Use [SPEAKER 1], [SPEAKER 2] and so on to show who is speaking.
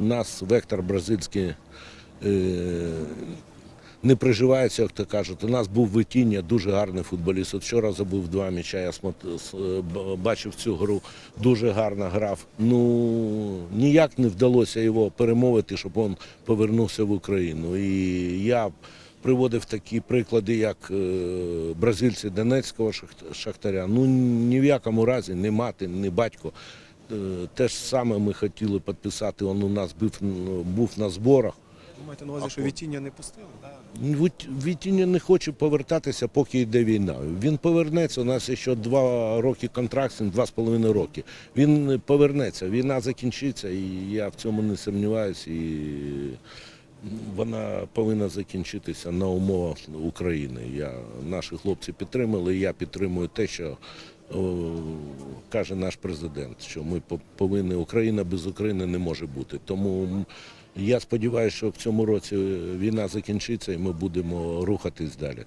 [SPEAKER 1] У нас вектор бразильський е, не приживається, як то кажуть. У нас був Витіння, дуже гарний футболіст. От вчора забув два м'яча, я е, бачив цю гру, дуже гарно грав. Ну, ніяк не вдалося його перемовити, щоб він повернувся в Україну. І я приводив такі приклади, як е, бразильці Донецького шахтаря. Ну, ні в якому разі, ні мати, ні батько. Е, Те ж саме ми хотіли підписати, він у нас був, був на зборах.
[SPEAKER 2] Ви маєте на увазі, що Вітіння не пустили? Да?
[SPEAKER 1] Вітіння не хоче повертатися, поки йде війна. Він повернеться. У нас ще два роки контракт, два з половиною роки. Він повернеться, війна закінчиться, і я в цьому не сумніваюся. І вона повинна закінчитися на умовах України. Я, наші хлопці підтримали, я підтримую те, що каже наш президент, що ми повинні, Україна без України не може бути. Тому я сподіваюся, що в цьому році війна закінчиться і ми будемо рухатись далі.